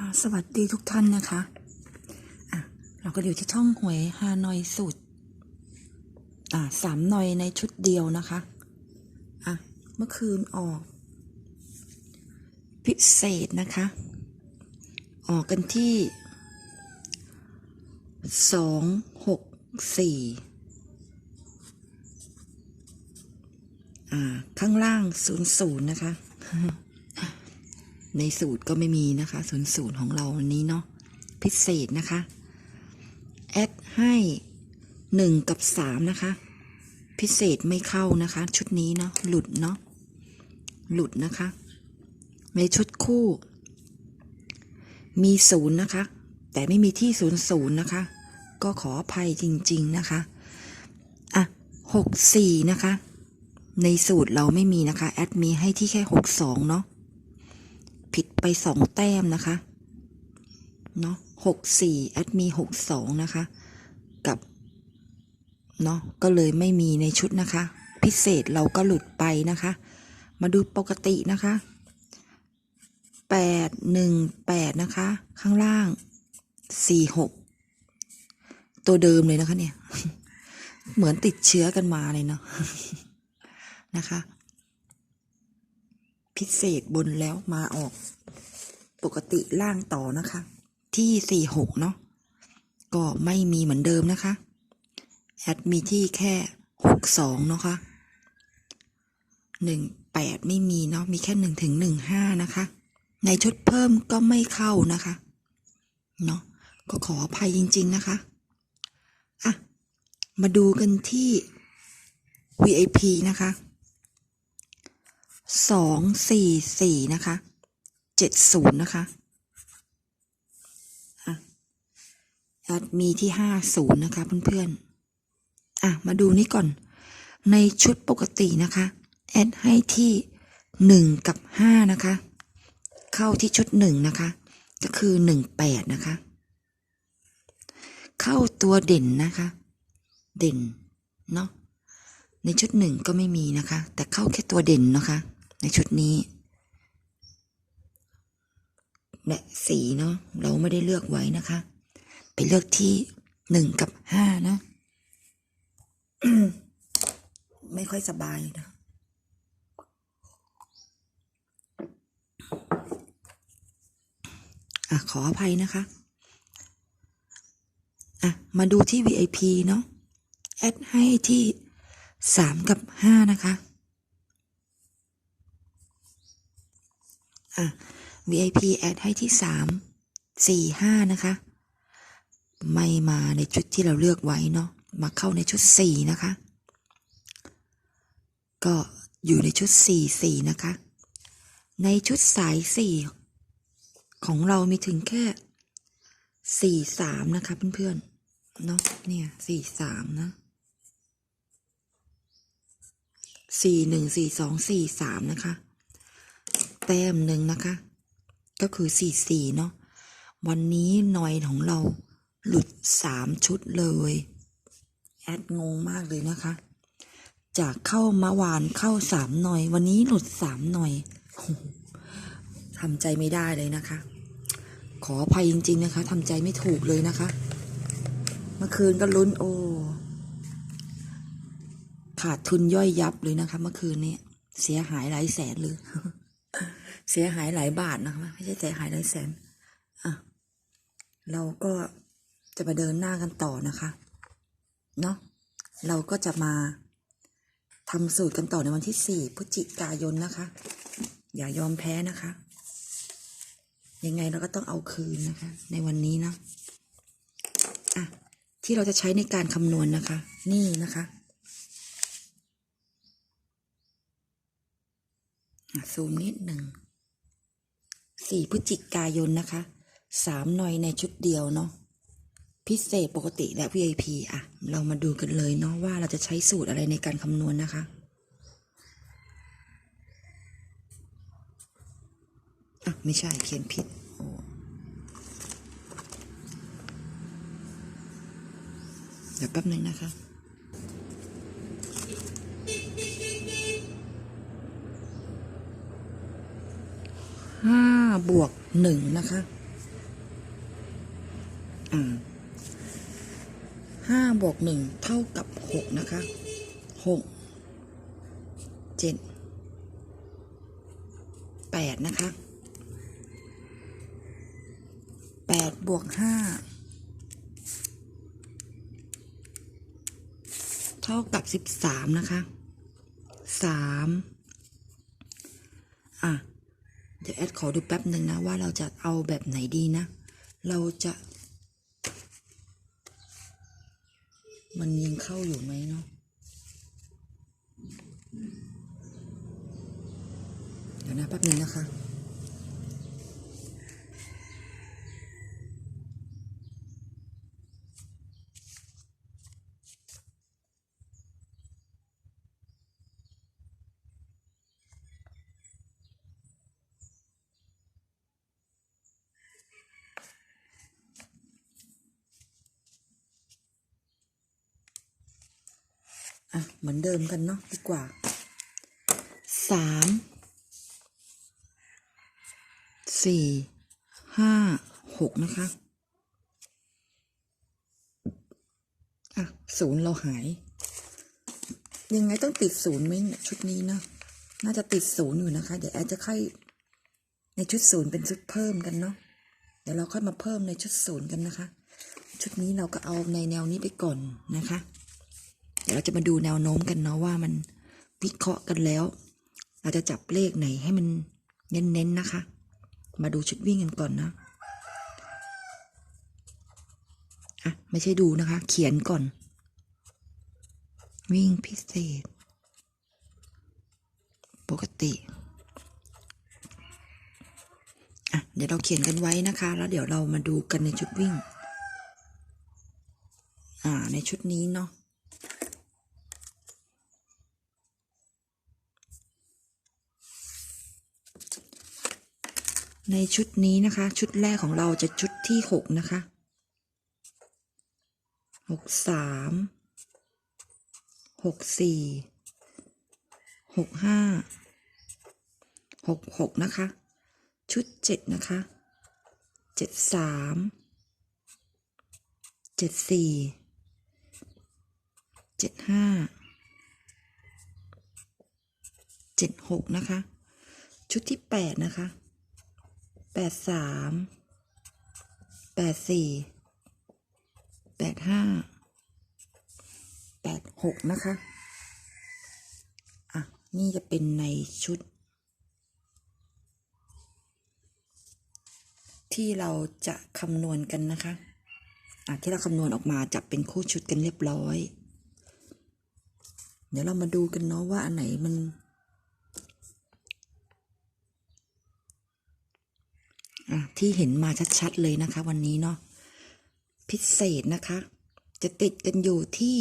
สวัสดีทุกท่านนะคะะเราก็อยู่ที่ช่องหวยฮานอยสูตรสามหน่อยในชุดเดียวนะคะอะเมื่อคืนออก พิเศษนะคะ ออกกันที่สองหกสี่อ่า ข้างล่างศูนย์ศูนย์นะคะ ในสูตรก็ไม่มีนะคะศูนย์ศูนย์ของเราวันนี้เนาะพิเศษนะคะ แอดให้หนึ่งกับสามนะคะ พิเศษไม่เข้านะคะ ชุดนี้เนาะหลุดเนาะหลุดนะคะ ในชุดคู่ มีศูนย์นะคะ แต่ไม่มีที่ศูนย์ศูนย์นะคะ ก็ขออภัยจริง ๆนะคะอะหกสี่นะคะ ในสูตรเราไม่มีนะคะ แอดมีให้ที่แค่หกสองเนาะ ผิดไปสองแต้มนะคะเนาะหกสี่แอดมีหกสองนะคะกับเนาะก็เลยไม่มีในชุดนะคะ พิเศษเราก็หลุดไปนะคะ มาดูปกตินะคะแปดหนึ่งแปดนะคะ ข้างล่างสี่หกตัวเดิมเลยนะคะเนี่ย เหมือนติดเชื้อกันมาเลยเนาะนะคะ พิเศษบนแล้วมาออก ปกติล่างต่อนะคะ ที่สี่หกเนาะก็ไม่มีเหมือนเดิมนะคะ แอดมีที่แค่หกสองเนาะคะหนึ่งแปดไม่มีเนาะมีแค่หนึ่งถึงหนึ่งห้านะคะ ในชุดเพิ่มก็ไม่เข้านะคะเนาะก็ขออภัยจริง ๆนะคะอะมาดูกันที่ VIP นะคะ สองสี่สี่นะคะเจ็ดศูนย์นะคะอะแอดมีที่ห้าศูนย์นะคะเพื่อนๆอะมาดูนี่ก่อน ในชุดปกตินะคะแอดให้ที่หนึ่งกับห้านะคะ เข้าที่ชุดหนึ่งนะคะ ก็คือหนึ่งแปดนะคะ เข้าตัวเด่นนะคะ เด่นเนาะในชุดหนึ่งก็ไม่มีนะคะ แต่เข้าแค่ตัวเด่นนะคะ ในชุดนี้และสีเนาะเราไม่ได้เลือกไว้นะคะ ไปเลือกที่หนึ่งกับห้านะ ไม่ค่อยสบายนะอะขออภัยนะคะอะมาดูที่ VIP เนาะแอดให้ที่สามกับห้านะคะ่ะ VIP แอดให้ที่สามสี่ห้านะคะ ไม่มาในชุดที่เราเลือกไว้เนาะมาเข้าในชุดสี่นะคะ ก็อยู่ในชุดสี่สี่นะคะ ในชุดสายสี่ของเรามีถึงแค่สี่สามนะคะเพื่อนๆเนาะเนี่ยสี่สามนะสี่หนึ่งสี่สองสี่สามนะคะ แต้มหนึ่งนะคะ ก็คือสี่สี่เนาะวันนี้หน่อยของเราหลุดสามชุดเลย แอดงงมากเลยนะคะ จากเข้ามาวานเข้าสามหน่อย วันนี้หลุดสามหน่อยทำใจไม่ได้เลยนะคะ ขออภัยจริง ๆ นะคะทำใจไม่ถูกเลยนะคะ เมื่อคืนก็ลุ้นโอ้ขาดทุนย่อยยับเลยนะคะ เมื่อคืนนี้เสียหายหลายแสนเลย เสียหายหลายบาทนะคะไม่ใช่เสียหายหลายแสนอะเราก็จะมาเดินหน้ากันต่อนะคะเนาะเราก็จะมาทำสูตรกันต่อในวันที่สี่พฤศจิกายนนะคะ อย่ายอมแพ้นะคะ ยังไงเราก็ต้องเอาคืนนะคะ ในวันนี้นะอะที่เราจะใช้ในการคำนวณนะคะ นี่นะคะอะซูมนิดหนึ่ง สี่พฤศจิกายนนะคะสามหน่อยในชุดเดียวเนาะพิเศษปกติและ VIP อะ เรามาดูกันเลยเนาะว่าเราจะใช้สูตรอะไรในการคำนวณนะคะอะไม่ใช่เขียนผิดโอ้เดี๋ยวแป๊บหนึ่งนะคะ ห้า บวกหนึ่งนะคะห้าบวกหนึ่งเท่ากับหกนะคะหกเจ็ดแปดนะคะแปดบวกห้าเท่ากับสิบสามนะคะสามอะ เดี๋ยวแอดขอดูแป๊บหนึ่งนะว่าเราจะเอาแบบไหนดีนะ เราจะ มันยังเข้าอยู่ไหมเนาะเดี๋ยวนะแป๊บหนึงนะคะ อะ เหมือนเดิมกันเนาะดีกว่าสามสี่ห้าหกนะคะ อะศูนย์เราหาย ยังไงต้องติดศูนย์ไหมชุดนี้นะน่าจะติดศูนย์อยู่นะคะ เดี๋ยวแอดจะค่อยในชุดศูนย์เป็นชุดเพิ่มกันเนาะเดี๋ยวเราค่อยมาเพิ่มในชุดศูนย์กันนะคะ ชุดนี้เราก็เอาในแนวนี้ไปก่อนนะคะ ดี๋ยวเราจะมาดูแนวโน้มกันเนาะว่ามันวิเคราะห์กันแล้ว เราจะจับเลขไหนให้มันเน้นๆนะคะ มาดูชุดวิ่งกันก่อนนะอะไม่ใช่ดูนะคะ เขียนก่อน วิ่งพิเศษ ปกติอะเดี๋ยวเราเขียนกันไว้นะคะ แล้วเดี๋ยวเรามาดูกันในชุดวิ่ง อ่าในชุดนี้เนาะ ในชุดนี้นะคะ ชุดแรกของเราจะชุดที่หกนะคะหกสามหกสี่หกห้าหกหกนะคะ ชุดเจ็ดนะคะเจ็ดสามเจ็ดสี่เจ็ดห้าเจ็ดหกนะคะ ชุดที่แปดนะคะ แปดสามแปดสี่แปดห้าแปดหกนะคะ อะ นี่จะเป็นในชุด ที่เราจะคำนวณกันนะคะ อะ ที่เราคำนวณออกมาจับเป็นคู่ชุดกันเรียบร้อย เดี๋ยวเรามาดูกันเนาะว่าอันไหนมัน อะ ที่เห็นมาชัดๆเลยนะคะ วันนี้เนาะพิเศษนะคะ จะติดกันอยู่ที่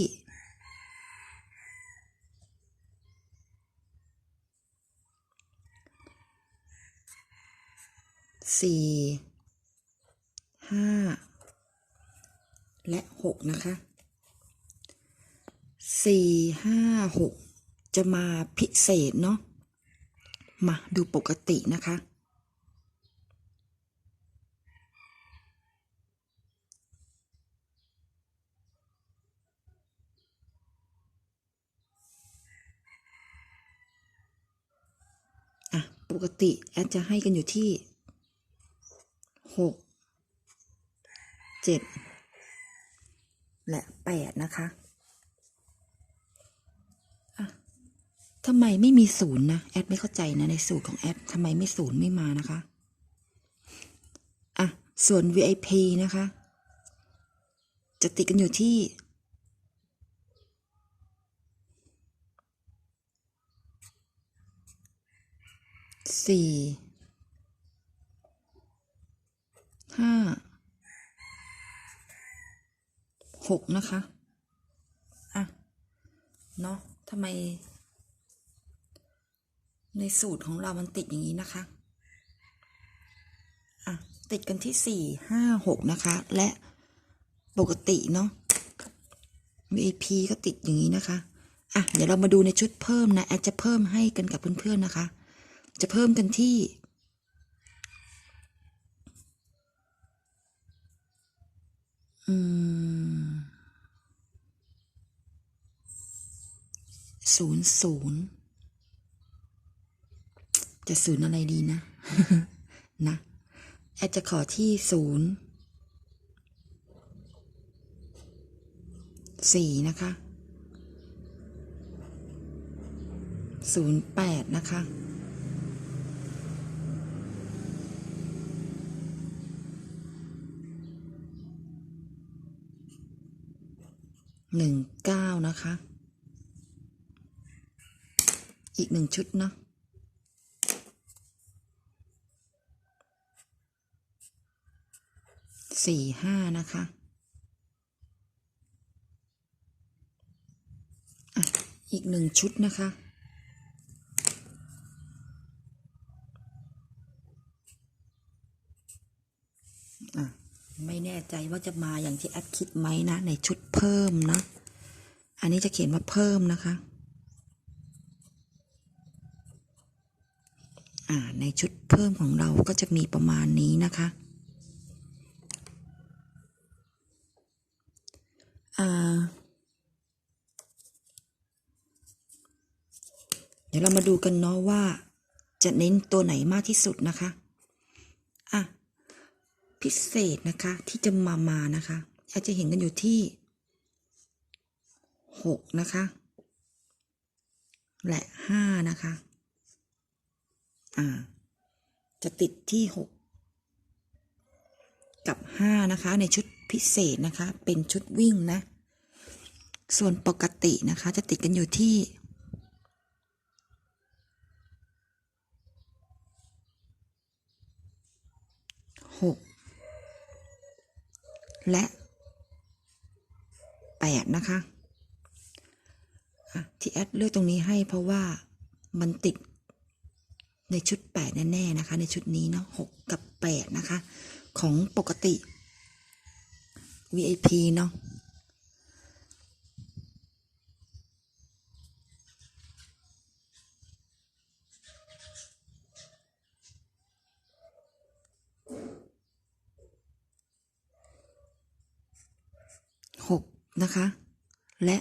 สี่ห้าและหกนะคะสี่ห้าหกจะมาพิเศษเนาะมาดูปกตินะคะ อะ ป กติแอดจะให้กันอยู่ที่หกเจ็ดและแปดนะคะอะทำไมไม่มีศูนย์นะแอดไม่เข้าใจนะในสูตรของแอดทำไมไม่ศูนย์ไม่มานะคะอะส่วน VIP นะคะ จะติดกันอยู่ที่ สี่ห้าหกนะคะ อะ เนาะทำไม ในสูตรของเรามันติดอย่างนี้นะคะ อะ ติดกันที่สี่ห้าหกนะคะ และปกติเนาะ VIP ก็ติดอย่างนี้นะคะ อะ เดี๋ยวเรามาดูในชุดเพิ่มนะ แอดจะเพิ่มให้กันกับเพื่อนๆนะคะ จะเพิ่มกันที่ อืมศูนย์ศูนย์จะศูนย์อะไรดีนะ นะ แอดจะขอที่ศูนย์สี่นะคะศูนย์แปดนะคะ หนึ่งเก้านะคะ อีกหนึ่งชุดเนาะสี่ห้านะคะอะอีกหนึ่งชุดนะคะอะ ไม่แน่ ใจว่าจะมาอย่างที่แอดคิดไหมนะ ในชุดเพิ่มนะ อันนี้จะเขียนว่าเพิ่มนะคะ อ่า ในชุดเพิ่มของเราก็จะมีประมาณนี้นะคะ อ่า เดี๋ยวเรามาดูกันเนาะว่าจะเน้นตัวไหนมากที่สุดนะคะ อะ พิเศษนะคะ ที่จะมามานะคะ อาจจะเห็นกันอยู่ที่หกนะคะ และห้านะคะ อ่า จะติดที่หกกับห้านะคะ ในชุดพิเศษนะคะ เป็นชุดวิ่งนะ ส่วนปกตินะคะ จะติดกันอยู่ที่หก และแปดนะคะที่แอดเลือกตรงนี้ให้เพราะว่ามันติดในชุดแปดแน่ๆนะคะ ในชุดนี้เนาะหกกับแปดนะคะ ของปกติ VIP เนาะหก นะคะ และ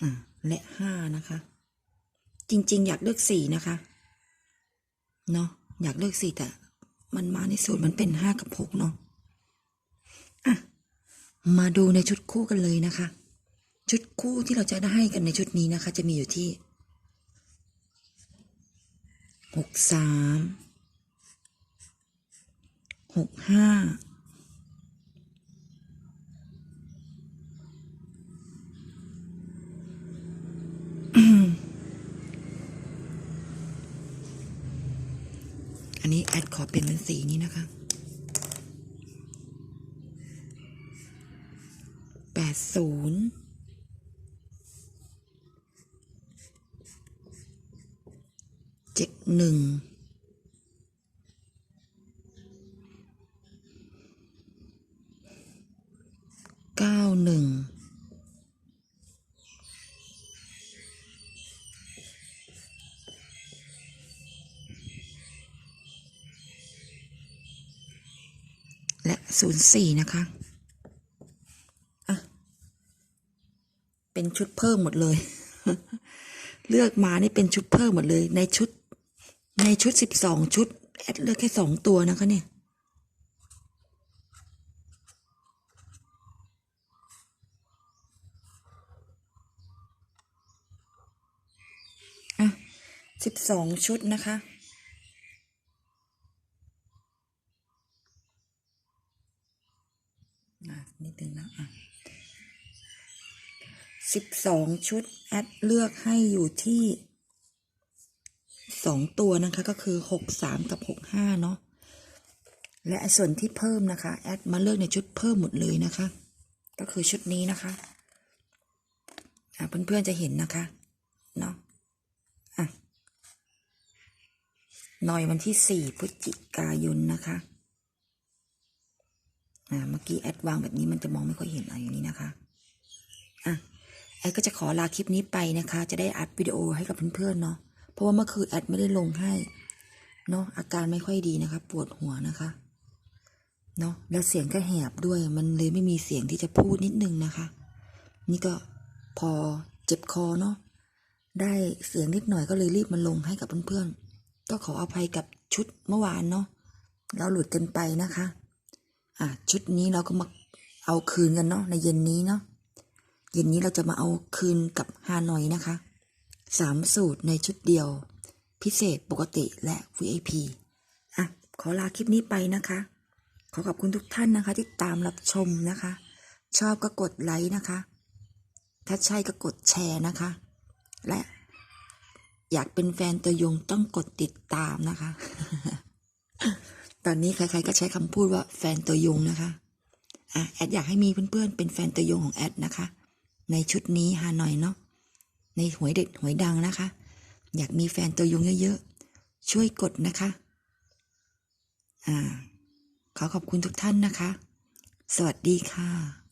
อ่าและห้านะคะ จริง ๆ อยากเลือกสี่นะคะ เนาะอยากเลือกสี่แต่ มันมาในสูตรมันเป็นห้ากับหกเนาะอะ มาดูในชุดคู่กันเลยนะคะ ชุดคู่ที่เราจะได้ให้กันในชุดนี้นะคะ จะมีอยู่ที่ หกสามหกห้าอันนี้แอดขอเปลี่ยนเป็นสีนี้นะคะแปดศูนย์ เจ็ด หนึ่งเก้าหนึ่งและศูนย์สี่นะคะอะเป็นชุดเพิ่มหมดเลย เลือกมานี่เป็นชุดเพิ่มหมดเลยในชุด ในชุดสิบสองชุด แอดเลือกแค่สองตัวนะคะเนี่ย อะสิบสองชุดนะคะอะนิดนึงนะอะสิบสองชุด แอดเลือกให้อยู่ที่ สองตัวนะคะก็คือหกสามกับหกห้าเนาะและส่วนที่เพิ่มนะคะแอดมาเลือกในชุดเพิ่มหมดเลยนะคะ ก็คือชุดนี้นะคะอะเพื่อนๆจะเห็นนะคะเนาะอะหน่อยวันที่สี่พฤศจิกายนนะคะอ่าเมื่อกี้แอดวางแบบนี้มันจะมองไม่ค่อยเห็นอะไรอย่างนี้นะคะอะแอดก็จะขอลาคลิปนี้ไปนะคะ จะได้อัดวิดีโอให้กับเพื่อนๆเนาะ เพราะว่าเมื่อคืนแอดไม่ได้ลงให้เนาะอาการไม่ค่อยดีนะคะ ปวดหัวนะคะเนาะแล้วเสียงก็แหบด้วย มันเลยไม่มีเสียงที่จะพูดนิดนึงนะคะ นี่ก็พอเจ็บคอเนาะได้เสียงนิดหน่อยก็เลยรีบมาลงให้กับเพื่อนๆ ก็ขออภัยกับชุดเมื่อวานเนาะเราหลุดกันไปนะคะ อะชุดนี้เราก็มาเอาคืนกันเนาะในเย็นนี้เนาะเย็นนี้เราจะมาเอาคืนกับฮานอยนะคะ สามสูตรในชุดเดียว พิเศษปกติและ VIP อะ ขอลาคลิปนี้ไปนะคะ ขอขอบคุณทุกท่านนะคะ ที่ตามรับชมนะคะ ชอบก็กดไลค์นะคะ ถ้าใช่ก็กดแชร์นะคะ และอยากเป็นแฟนตัวยงต้องกดติดตามนะคะ ตอนนี้ใครๆก็ใช้คำพูดว่าแฟนตัวยงนะคะ อะ แอดอยากให้มีเพื่อนๆ เป็นแฟนตัวยงของแอดนะคะ ในชุดนี้ฮานอยเนาะ ในหวยเด็ดหวยดังนะคะ อยากมีแฟนตัวยงเยอะๆ ช่วยกดนะคะ อ่า ขอขอบคุณทุกท่านนะคะ สวัสดีค่ะ